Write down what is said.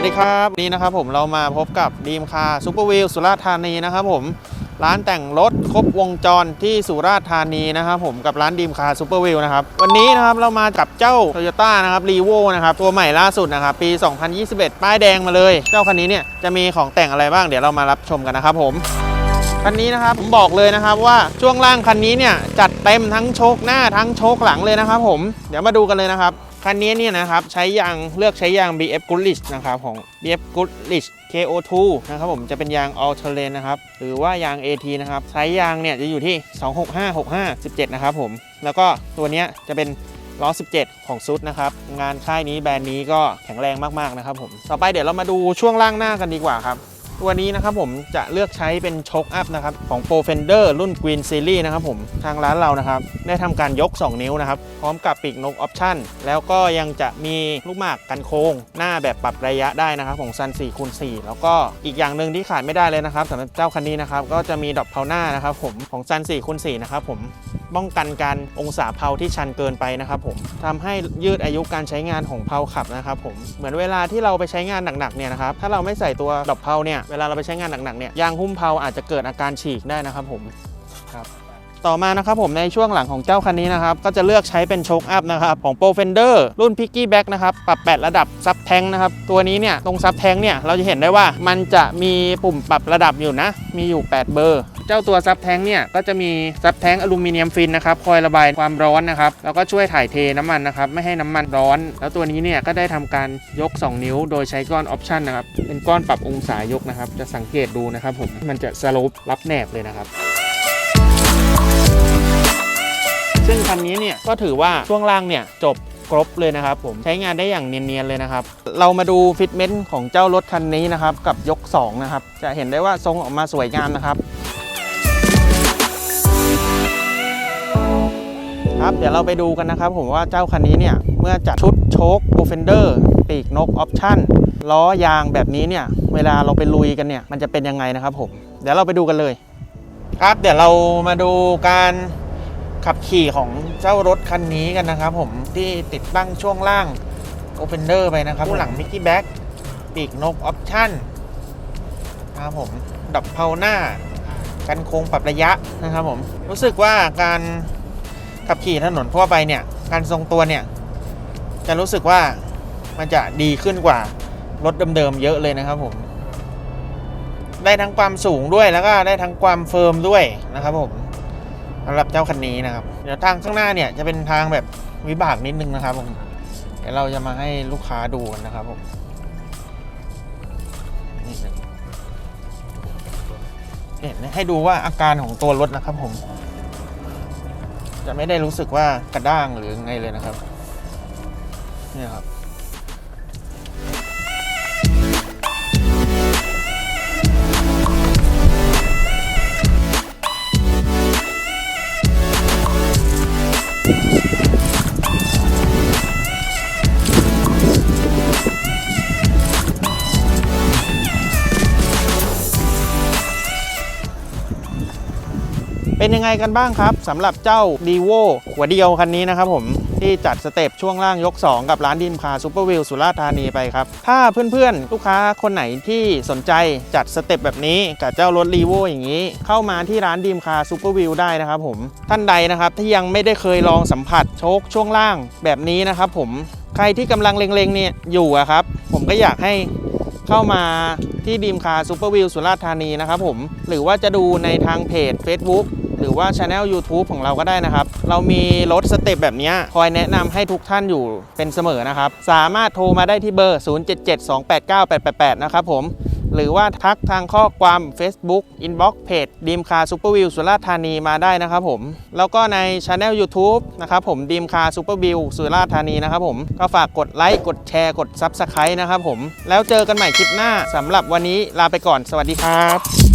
วัสดีครับนี่นะครับผมเรามาพบกับดีมคาซูเปอร์วิลสุราษฎร์ธานีนะครับผมร้านแต่งรถครบวงจรที่สุราษฎร์ธานีนะครับผมกับร้านดีมคาซูเปอร์วิลนะครับวันนี้นะครับเรามากับเจ้า t o y ยต้านะครับรีโวนะครับตัวใหม่ล่าสุดนะครับปี 2021 ป้ายแดงมาเลย เจ้าคันนี้เนี่ยจะมีของแต่งอะไรบ้างเดี๋ยวเรามารับชมกันนะครับผมคันนี้นะครับผมบอกเลยนะครับว่าช่วงล่างคันนี้เนี่ยจัดเต็มทั้งโชคหน้าทั้งโชคหลังเลยนะครับผมเดี๋ยวมาดูกันเลยนะครับ คันนี้เนี่ยนะครับใช้ยางเลือกใช้ยาง BF Goodrich นะครับของ BF Goodrich KO2 นะครับผมจะเป็นยาง All Terrain นะครับหรือว่ายาง AT นะครับใช้ยางเนี่ยจะอยู่ที่ 265 65 17 นะครับผม แล้วก็ตัวนี้จะเป็นล้อ 17 ของซุดนะครับ งานค่ายนี้แบรนด์นี้ก็แข็งแรงมาก ๆ นะครับผม ต่อไปเดี๋ยวเรามาดูช่วงล่างหน้ากันดีกว่าครับ ตัวนี้นะครับผมจะเลือกใช้เป็นช็อคอัพนะครับของ Pro Fender รุ่น Green Series นะครับผมทางร้านเรานะครับ ได้ทำการยก 2 นิ้วนะครับ พร้อมกับปีกนกออปชั่นแล้วก็ยังจะมีลูกหมากกันโค้ง หน้าแบบปรับระยะได้นะครับ ของ Sun 4คูณ4แล้วก็อีกอย่างหนึ่งที่ขาดไม่ได้เลยนะครับสำหรับเจ้าคันนี้นะครับก็จะมีดอกเพาหน้านะครับผมของ Sun 4คูณ4นะครับผม ป้องกันการองศาเพาที่ชันเกินไปนะครับผมทำให้ยืดอายุการใช้งานของเพาขับนะครับผมเหมือนเวลาที่เราไปใช้งานหนักๆเนี่ยนะครับถ้าเราไม่ใส่ตัวดอกเพาเนี่ยเวลาเราไปใช้งานหนักๆเนี่ยยางหุ้มเพาอาจจะเกิดอาการฉีกได้นะครับผมครับต่อมานะครับผมในช่วงหลังของเจ้าคันนี้นะครับก็จะเลือกใช้เป็นโชคอัพนะครับของ Pro Fender รุ่น Piggy Back นะครับปรับ 8 ระดับซับแทงนะครับตัวนี้เนี่ยตรงซับแทงเนี่ยเราจะเห็นได้ว่ามันจะมีปุ่มปรับระดับอยู่นะ มีอยู่ 8 เบอร์ เจ้าตัวซับแทงเนี่ยก็จะมีซับแทงอลูมิเนียมฟินนะครับคอยระบายความร้อนนะครับแล้วก็ช่วยถ่ายเทน้ำมันนะครับไม่ให้น้ำมันร้อน แล้วตัวนี้เนี่ยก็ได้ทำการยก 2 นิ้ว โดยใช้ก้อนออปชันนะครับเป็นก้อนปรับองศายกนะครับจะสังเกตดูนะครับผมมันจะสโลปรับแนบเลยนะครับซึ่งคันนี้เนี่ยก็ถือว่าช่วงล่างเนี่ยจบครบเลยนะครับผมใช้งานได้อย่างเนียนๆเลยนะครับ เรามาดูฟิตเมนต์ของเจ้ารถคันนี้นะครับ กับยก 2 นะครับ จะเห็นได้ว่าทรงออกมาสวยงามนะครับ ครับเดี๋ยวเราไปดูกันนะครับผมว่าเจ้าคันนี้เนี่ย เมื่อจัดชุดโชคโปรเฟนเดอร์ปีกนกออปชั่นล้อยางแบบนี้เนี่ย เวลาเราไปลุยกันเนี่ย มันจะเป็นยังไงนะครับผม เดี๋ยวเราไปดูกันเลย ครับเดี๋ยวเรามาดูการขับขี่ของเจ้ารถคันนี้กันนะครับผมที่ติดตั้งช่วงล่างโอเ n นเดอร์ไปนะครับผู้หลังมิกกี้แบ็กปีกนกออปชั่นนะครับผมดับเพาหน้า กันโค้งปรับระยะนะครับผมรู้สึกว่าการ ขับขี่ถนนทั่วไปเนี่ย การทรงตัวเนี่ย จะรู้สึกว่ามันจะดีขึ้นกว่ารถเดิมๆเยอะเลยนะครับผม ได้ทั้งความสูงด้วยแล้วก็ได้ทั้งความเฟิร์มด้วยนะครับผมสำหรับเจ้าคันนี้นะครับ เดี๋ยวทางข้างหน้าเนี่ยจะเป็นทางแบบวิบากนิดนึงนะครับผมเดี๋ยวเราจะมาให้ลูกค้าดูกันนะครับผมเนี่ยให้ดูว่าอาการของตัวรถนะครับผม จะไม่ได้รู้สึกว่ากระด้างหรือไงเลยนะครับเนี่ยครับ เป็นยังไงกันบ้างครับสำหรับเจ้า d ีโวหัวเดียวคันนี้นะครับผมที่จัดสเต็ปช่วงล่างยก 2 กับร้านดิมคาซูเปอร์วิลสุราษฎร์ธานีไปครับ ถ้าเพื่อนๆ ลูกค้าคนไหนที่สนใจจัดสเต็ปแบบนี้กับเจ้ารถรีโวอย่างนี้ เข้ามาที่ร้านดิมคาซูเปอร์วิลได้นะครับผมท่านใดนะครับที่ยังไม่ได้เคยลองสัมผัสโชคช่วงล่างแบบนี้นะครับผมใครที่กำลังเล็งๆเนี่ยอยู่อะครับ ผมก็อยากให้เข้ามาที่ดีมคาซูเปอร์วิวสุราษฎร์ธานีนะครับผม หรือว่าจะดูในทางเพจ Facebook หรือว่าช anel YouTube ของเราก็ได้นะครับ เรามีรถสเต็ปแบบนี้คอยแนะนำให้ทุกท่านอยู่เป็นเสมอนะครับ สามารถโทรมาได้ที่เบอร์ 0772898888นะครับผมหรือว่าทักทางข้อความ Facebook Inbox เพจดีมคาซูเปอร์วิวสุราษฎร์ธานีมาได้นะครับผม แล้วก็ใน Channel YouTube นะครับผมดีมคาซูเปอร์วิวสุราษฎร์ธานีนะครับผม ก็ฝากกดไลค์ กดแชร์ กด Subscribe นะครับผม แล้วเจอกันใหม่คลิปหน้าสำหรับวันนี้ลาไปก่อนสวัสดีครับ